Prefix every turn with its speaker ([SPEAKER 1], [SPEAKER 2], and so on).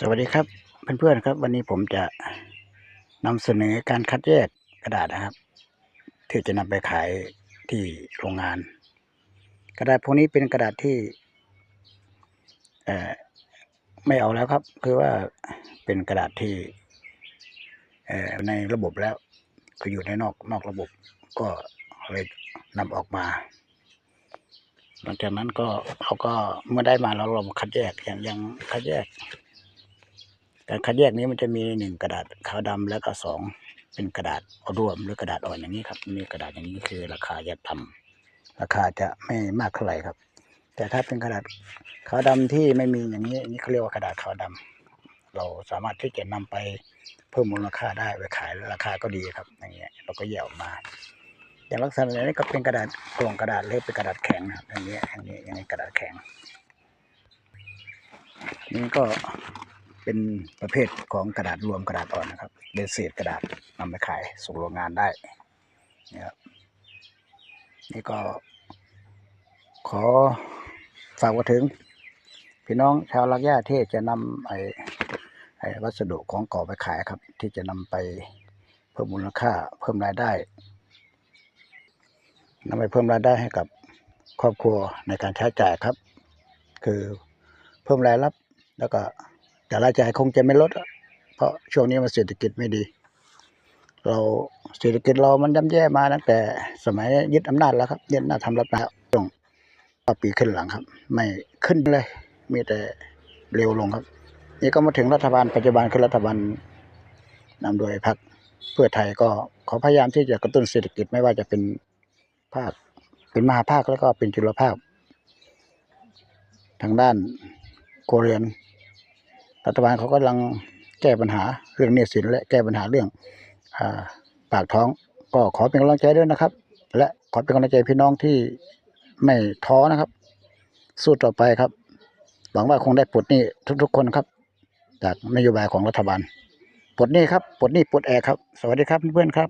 [SPEAKER 1] สวัสดีครับเพื่อนๆครับ วันนี้ผมจะนำเสนอการคัดแยกกระดาษนะครับ ที่จะนำไปขายที่โรงงาน กระดาษพวกนี้เป็นกระดาษที่ไม่เอาแล้วครับ คือว่าเป็นกระดาษที่ในระบบแล้ว คืออยู่ในนอกนอกระบบ ก็เลยนำออกมา หลังจากนั้นก็เขาก็เมื่อได้มาแล้วเรามาคัดแยกอย่างยังคัดแยก การคัดแยกนี้มันจะมีหนึ่งกระดาษขาวดำแล้วก็สองเป็นกระดาษเอาร่วมหรือกระดาษอ่อนอย่างนี้ครับมีกระดาษอย่างนี้คือราคาจะต่ำราคาจะไม่มากเท่าไหร่ครับ แต่ถ้าเป็นกระดาษขาวดำที่ไม่มีอย่างนี้นนี้เขาเรียกว่ากระดาษขาวดำเราสามารถที่จะนำไปเพิ่มมูลค่าได้ไปขายแล้วราคาก็ดีครับ อย่างเงี้ยเราก็แยกออกมา อย่างลักษณะนี้ก็เป็นกระดาษกล่องกระดาษหรือเป็นกระดาษแข็งนะครับอย่างเงี้ยอย่างนี้อย่างนี้กระดาษแข็งนี่ก็ เป็นประเภทของกระดาษรวมกระดาษอ่อนนะครับเป็นเศษกระดาษนำไปขายส่งโรงงานได้นี่ครับนี่ก็ ขอฝากไว่าถึง พี่น้องชาวลักย่าที่จะนำไอ้ไอ้วัสดุของก่อไปขายครับ ที่จะนำไปเพิ่มมูลค่าเพิ่มรายได้นำไปเพิ่มรายได้ให้กับครอบครัวในการใช้จ่ายครับ คือเพิ่มรายรับแล้วก็ แต่รายจ่ายคงจะไม่ลด เพราะช่วงนี้มันเศรษฐกิจไม่ดี เราเศรษฐกิจเรามันย่ำแย่มาตั้งแต่สมัยยึดอำนาจแล้วครับยึดอำนาจทำรัฐประหารช่วงปีขึ้นหลังครับ ไม่ขึ้นเลย มีแต่เร็วลงครับนี่ก็มาถึงรัฐบาลปัจจุบันคือรัฐบาลนำโดยพรรคเพื่อไทยก็ขอพยายามที่จะกระตุ้นเศรษฐกิจไม่ว่าจะเป็นภาคเป็นมหาภาคแล้วก็เป็นจุลภาค ทางด้านโคเรียน รัฐบาลเขากำลังแก้ปัญหาเรื่องหนี้สินและแก้ปัญหาเรื่องอปากท้องก็ขอเป็นกำลังใจด้วยนะครับ และขอเป็นกำลังใจพี่น้องที่ไม่ท้อนะครับ สู้ต่อไปครับ หวังว่าคงได้ปลดหนี้ทุกๆ คนครับ จากนโยบายของรัฐบาลปลดหนี้ครับปลดหนี้ปลดแอกครับ สวัสดีครับเพื่อนๆครับ